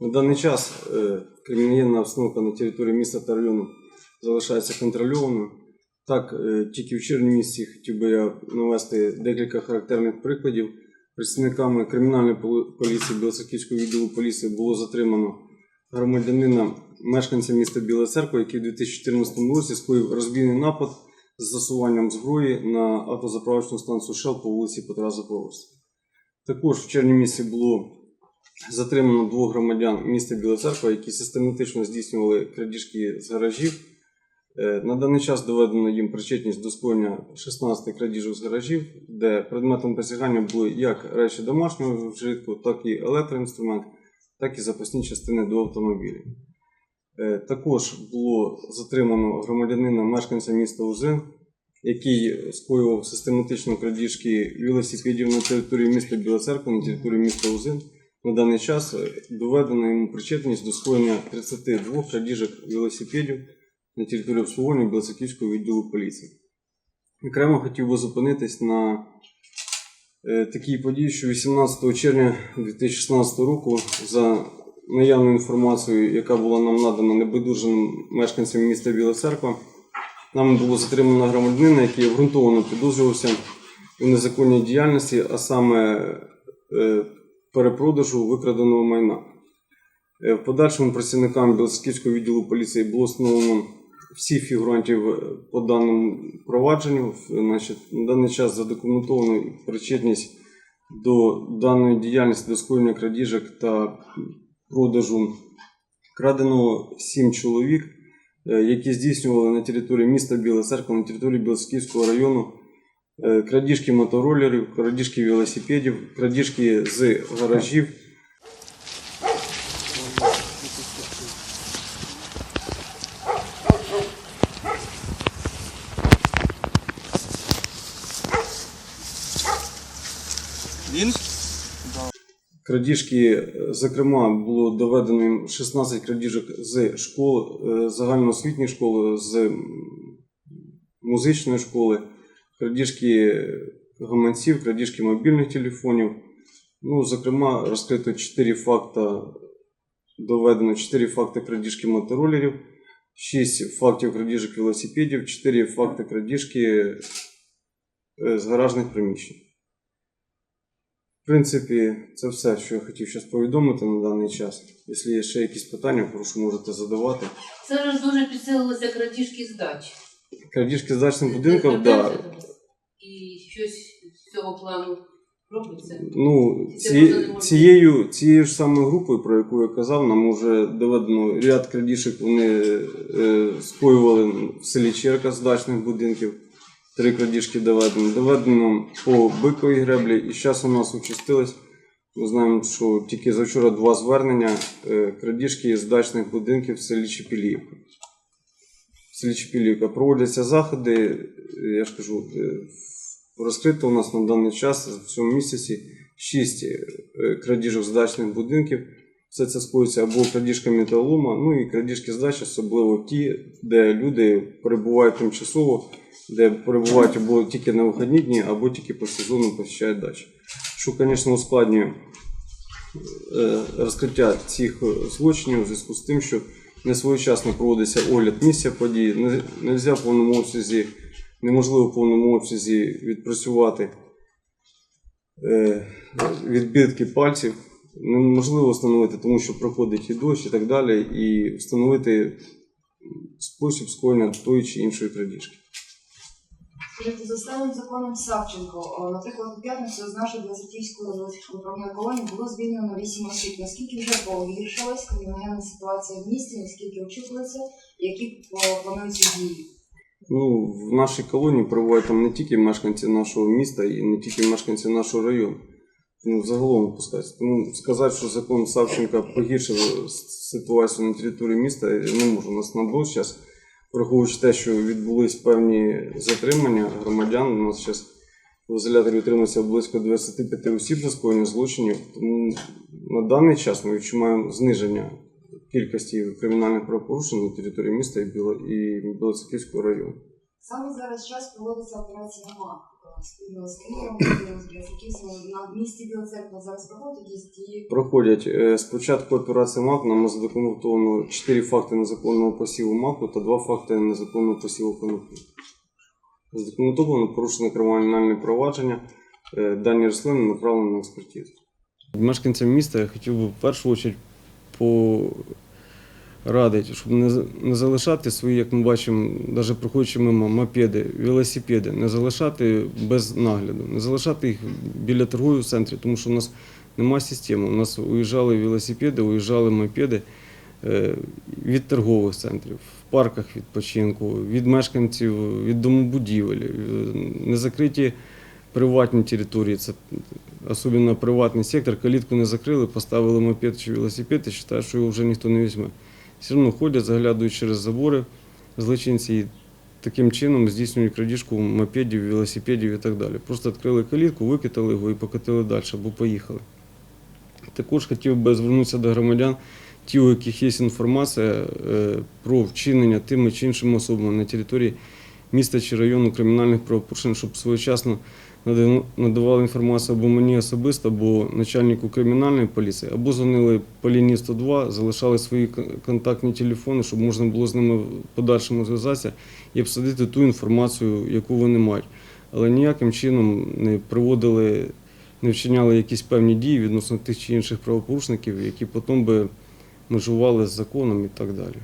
На даний час е, криміногенна обстановка на території міста та району залишається контрольованою. Так, е, тільки в червні місяці хотів би я навести декілька характерних прикладів. Представниками кримінальної поліції Білоцерківського відділу поліції було затримано громадянина, мешканця міста Біла Церква, який у 2014 році скоїв розбійний напад з засуванням зброї на автозаправочну станцію Шел по вулиці Петра Запорожця. Також в червні місяці було затримано двох громадян міста Біла Церква, які систематично здійснювали крадіжки з гаражів. Е, На даний час доведено їм причетність до скоєння 16 крадіжок з гаражів, де предметом посягання були як речі домашнього вжитку, так і електроінструмент, так і запасні частини до автомобілів. Е, Також було затримано громадянина мешканця міста Узин, який скоював систематично крадіжки велосипедів на території міста Біла на території міста Узин. На даний час е, доведено йому причетність до скоєння 32 крадіжок велосипедів на території обслуговування Білоцерківського відділу поліції. Окремо хотів би зупинитись на е, такій події, що 18 червня 2016 року за наявною інформацією, яка була нам надана небайдужим мешканцям міста Біла Церква, нам було затримано громадянина, який обґрунтовано підозрювався у незаконній діяльності, а саме е, перепродажу викраденого майна. Е, В подальшому працівникам Білоцерківського відділу поліції було встановлено всіх фігурантів е, по даному провадженню. Значить, на даний час задокументовано причетність до даної діяльності до скоєння крадіжок та продажу краденого сім чоловік, е, які здійснювали на території міста Біла Церква, на території Білоцерківського району крадіжки моторолерів, крадіжки велосипедів, крадіжки з гаражів. Він? Крадіжки, е, зокрема, було доведено 16 крадіжок з школ, е, загальноосвітньої школи, з музичної школи, крадіжки гаманців, крадіжки мобільних телефонів. Ну, зокрема, розкрито 4 факта, доведено 4 факти крадіжки моторолерів, 6 фактів крадіжок велосипедів, 4 факти крадіжки е, з гаражних приміщень. В принципі, це все, що я хотів зараз повідомити на даний час. Якщо є ще якісь питання, прошу можете задавати. Ж дуже підсилилися крадіжки з дач. Крадіжки з дачним будинком, так. Да. Плану робиться. Ну, ці, цією, цією ж самою групою, про яку я казав, нам вже доведено ряд крадіжок вони е, скоювали в селі Черка з дачних будинків. Три крадіжки доведено. Доведено по биковій греблі, і зараз у нас участилось. Ми знаємо, що тільки завчора два звернення е, крадіжки з дачних будинків в селі Чепілівка. В селі Чепілівка проводяться заходи, е, я ж кажу, е, розкрито у нас на даний час в цьому місяці 6 крадіжок з дачних будинків. Все це скоїться або крадіжка металолома, ну і крадіжки з дачі, особливо ті, де люди перебувають тимчасово, де перебувають або тільки на вихідні дні, або тільки по сезону посещають дачі. Що, звісно, ускладнює е, розкриття цих е, злочинів у зв'язку з тим, що не своєчасно проводиться огляд місця події, не, можна повному обсязі, неможливо в повному обсязі відпрацювати е, відбитки пальців. Неможливо встановити, тому що проходить і дощ і так далі, і встановити спосіб скоєння тої чи іншої крадіжки. За старим законом Савченко, наприклад, у п'ятницю з нашої розвитку управління колонії було звільнено 8 осіб. Наскільки вже погіршилась криміногенна ситуація в місті, наскільки очікується, які плануються дії? Ну, в нашій колонії перебувають там не тільки мешканці нашого міста і не тільки мешканці нашого району. Ну, загалом випускається. Тому сказати, що закон Савченка погіршив ситуацію на території міста, я не можу. У нас наоборот зараз, враховуючи те, що відбулись певні затримання громадян, у нас зараз в ізоляторі утримується близько 25 осіб за скоєння злочинів. Тому на даний час ми відчуваємо зниження кількості кримінальних правопорушень на території міста і Біло- і Білоцерківського району. Саме зараз час проводиться операція МАК. Е, спільно з Києвом, з Біляцьківським на зараз проходять якісь дії. Проходять е, з МАК нам задокументовано 4 факти незаконного посіву маку та 2 факти незаконного посіву коноплі. Задокументовано порушено кримінальне провадження. Е, Дані рослини направлені на експертизу. Мешканцям міста я хотів би в першу чергу порадити, щоб не, залишати свої, як ми бачимо, навіть проходячи мимо мопеди, велосипеди, не залишати без нагляду, не залишати їх біля торгових центрів, тому що у нас немає системи. У нас уїжджали велосипеди, уїжджали мопеди е, від торгових центрів, в парках відпочинку, від мешканців, від домобудівель, е, не закриті приватні території, це особливо приватний сектор, калітку не закрили, поставили мопед чи велосипед і вважають, що його вже ніхто не візьме. Все одно ходять, заглядують через забори злочинці і таким чином здійснюють крадіжку мопедів, велосипедів і так далі. Просто відкрили калітку, викидали його і покатили далі, або поїхали. Також хотів би звернутися до громадян, ті, у яких є інформація е, про вчинення тими чи іншими особами на території міста чи району кримінальних правопорушень, щоб своєчасно надавали інформацію або мені особисто, або начальнику кримінальної поліції, або дзвонили по лінії 102, залишали свої контактні телефони, щоб можна було з ними в подальшому зв'язатися і обсудити ту інформацію, яку вони мають. Але ніяким чином не проводили, не вчиняли якісь певні дії відносно тих чи інших правопорушників, які потім би межували з законом і так далі.